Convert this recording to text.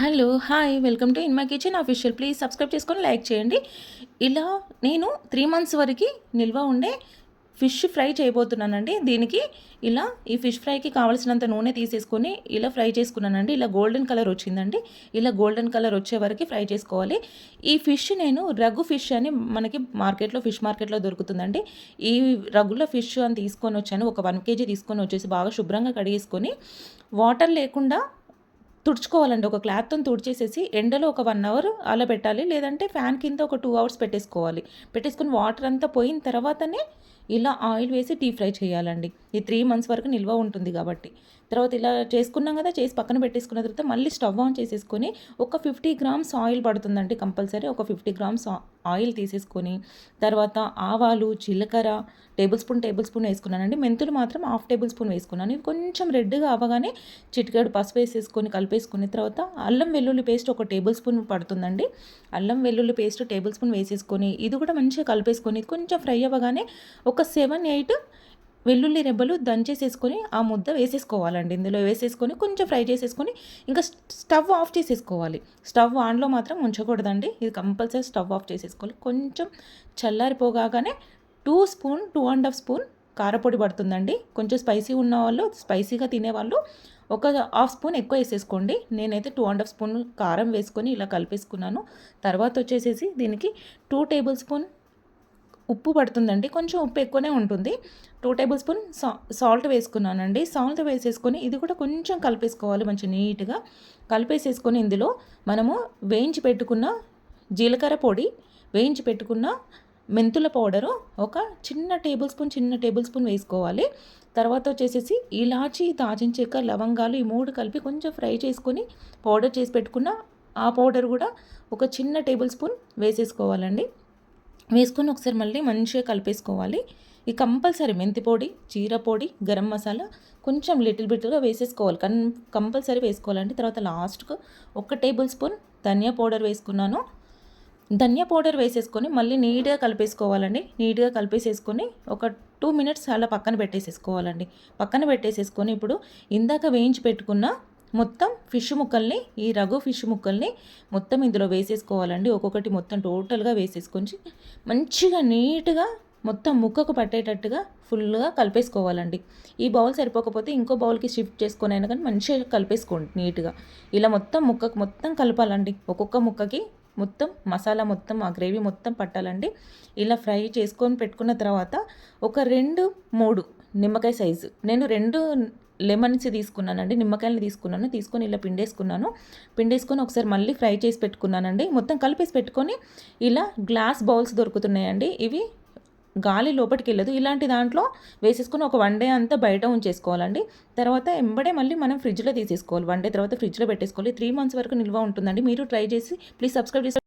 Hello hi. Welcome to in my kitchen official. Please subscribe చేసుకొని like చేయండి. ఇలా నేను త్రీ మంత్స్ వరకు నిల్వ ఉండే ఫిష్ ఫ్రై చేయబోతున్నానండి. దీనికి ఇలా ఈ ఫిష్ ఫ్రైకి కావాల్సినంత నూనె తీసేసుకొని ఇలా ఫ్రై చేసుకున్నానండి. ఇలా గోల్డెన్ కలర్ వచ్చిందండి. ఇలా గోల్డెన్ కలర్ వచ్చే వరకు ఫ్రై చేసుకోవాలి. ఈ ఫిష్ నేను రగు ఫిష్ అని మనకి మార్కెట్లో ఫిష్ మార్కెట్లో దొరుకుతుందండి. ఈ రగులో ఫిష్ అని తీసుకొని వచ్చాను. ఒక వన్ కేజీ తీసుకొని వచ్చేసి బాగా శుభ్రంగా కడిగేసుకొని వాటర్ లేకుండా తుడుచుకోవాలండి. ఒక క్లాత్తో తుడిచేసేసి ఎండలో ఒక వన్ అవర్ అలా పెట్టాలి లేదంటే ఫ్యాన్ కింద ఒక టూ అవర్స్ పెట్టేసుకోవాలి. పెట్టేసుకుని వాటర్ అంతా పోయిన తర్వాతనే ఇలా ఆయిల్ వేసి డీప్ ఫ్రై చేయాలండి. ఈ త్రీ మంత్స్ వరకు నిల్వ ఉంటుంది కాబట్టి. తర్వాత ఇలా చేసుకున్నాం కదా చేసి పక్కన పెట్టేసుకున్న తర్వాత మళ్ళీ స్టవ్ ఆన్ చేసేసుకొని ఒక ఫిఫ్టీ గ్రామ్స్ ఆయిల్ పడుతుందండి కంపల్సరీ. ఒక ఫిఫ్టీ గ్రామ్స్ ఆయిల్ తీసేసుకొని తర్వాత ఆవాలు జీలకర్ర టేబుల్ స్పూన్ టేబుల్ స్పూన్ వేసుకున్నానండి. మెంతులు మాత్రం హాఫ్ టేబుల్ స్పూన్ వేసుకున్నాను. ఇవి కొంచెం రెడ్గా అవ్వగానే చిటికాడు పసుపు వేసేసుకొని కలిపేసుకున్న తర్వాత అల్లం వెల్లుల్లి పేస్ట్ ఒక టేబుల్ స్పూన్ పడుతుందండి. అల్లం వెల్లుల్లి పేస్ట్ టేబుల్ స్పూన్ వేసేసుకొని ఇది కూడా మంచిగా కలిపేసుకొని కొంచెం ఫ్రై అవ్వగానే ఒక సెవెన్ ఎయిట్ వెల్లుల్లి రెబ్బలు దంచేసేసుకొని ఆ ముద్ద వేసేసుకోవాలండి. ఇందులో వేసేసుకొని కొంచెం ఫ్రై చేసేసుకొని ఇంకా స్టవ్ ఆఫ్ చేసేసుకోవాలి. స్టవ్ ఆన్లో మాత్రం ఉంచకూడదండి. ఇది కంపల్సరీ స్టవ్ ఆఫ్ చేసేసుకోవాలి. కొంచెం చల్లారిపోగానే two spoon two and half spoon కారపొడి పడుతుందండి. కొంచెం స్పైసీ ఉన్న వాళ్ళు స్పైసీగా తినేవాళ్ళు ఒక హాఫ్ స్పూన్ ఎక్కువ వేసేసుకోండి. నేనైతే టూ అండ్ హాఫ్ స్పూన్ కారం వేసుకొని ఇలా కలిపేసుకున్నాను. తర్వాత వచ్చేసేసి దీనికి టూ టేబుల్ స్పూన్ ఉప్పు పడుతుందండి. కొంచెం ఉప్పు ఎక్కువనే ఉంటుంది. టూ టేబుల్ స్పూన్ సా సాల్ట్ వేసుకున్నానండి. సాల్ట్ వేసేసుకొని ఇది కూడా కొంచెం కలిపేసుకోవాలి మంచి నీట్గా. కలిపేసేసుకొని ఇందులో మనము వేయించి పెట్టుకున్న జీలకర్ర పొడి వేయించి పెట్టుకున్న మెంతుల పౌడరు ఒక చిన్న టేబుల్ స్పూన్ చిన్న టేబుల్ స్పూన్ వేసుకోవాలి. తర్వాత వచ్చేసేసి ఇలాచి దాచిన చెక్క లవంగాలు ఈ మూడు కలిపి కొంచెం ఫ్రై చేసుకొని పౌడర్ చేసి పెట్టుకున్న ఆ పౌడర్ కూడా ఒక చిన్న టేబుల్ స్పూన్ వేసేసుకోవాలండి. వేసుకొని ఒకసారి మళ్ళీ మంచిగా కలిపేసుకోవాలి. ఈ కంపల్సరీ మెంతి పొడి జీర పొడి గరం మసాలా కొంచెం లిటిల్ బిట్గా వేసేసుకోవాలి. కన్ కంపల్సరీ వేసుకోవాలండి. తర్వాత లాస్ట్కు ఒక టేబుల్ స్పూన్ ధనియా పౌడర్ వేసుకున్నాను. ధనియా పౌడర్ వేసేసుకొని మళ్ళీ నీట్గా కలిపేసుకోవాలండి. నీట్గా కలిపేసేసుకొని ఒక టూ మినిట్స్ అలా పక్కన పెట్టేసేసుకోవాలండి. పక్కన పెట్టేసేసుకొని ఇప్పుడు ఇందాక వేయించి పెట్టుకున్న మొత్తం ఫిష్ ముక్కల్ని ఈ రఘు ఫిష్ ముక్కల్ని మొత్తం ఇందులో వేసేసుకోవాలండి. ఒక్కొక్కటి మొత్తం టోటల్గా వేసేసుకొని మంచిగా నీట్గా మొత్తం ముక్కకు పట్టేటట్టుగా ఫుల్గా కలిపేసుకోవాలండి. ఈ బౌల్ సరిపోకపోతే ఇంకో బౌల్కి షిఫ్ట్ చేసుకొని అయినా కానీ మంచిగా కలిపేసుకోండి నీట్గా. ఇలా మొత్తం ముక్కకు మొత్తం కలపాలండి. ఒక్కొక్క ముక్కకి మొత్తం మసాలా మొత్తం ఆ గ్రేవీ మొత్తం పట్టాలండి. ఇలా ఫ్రై చేసుకొని పెట్టుకున్న తర్వాత ఒక రెండు మూడు నిమ్మకాయ సైజు. నేను రెండు లెమన్స్ తీసుకున్నానండి నిమ్మకాయలు తీసుకున్నాను తీసుకొని ఇలా పిండేసుకున్నాను. పిండేసుకొని ఒకసారి మళ్ళీ ఫ్రై చేసి పెట్టుకున్నానండి. మొత్తం కలిపేసి పెట్టుకొని ఇలా గ్లాస్ బౌల్స్ దొరుకుతున్నాయండి. ఇవి గాలి లోపలికి వెళ్ళదు. ఇలాంటి దాంట్లో వేసేసుకొని ఒక వన్ డే అంతా బయట ఉంచేసుకోవాలండి. తర్వాత ఎంబడే మళ్ళీ మనం ఫ్రిడ్జ్లో తీసేసుకోవాలి. వన్ డే తర్వాత ఫ్రిడ్జ్లో పెట్టేసుకోవాలి. త్రీ మంత్స్ వరకు నిల్వ ఉంటుందండి. మీరు ట్రై చేసి ప్లీజ్ సబ్స్క్రైబ్ చేసి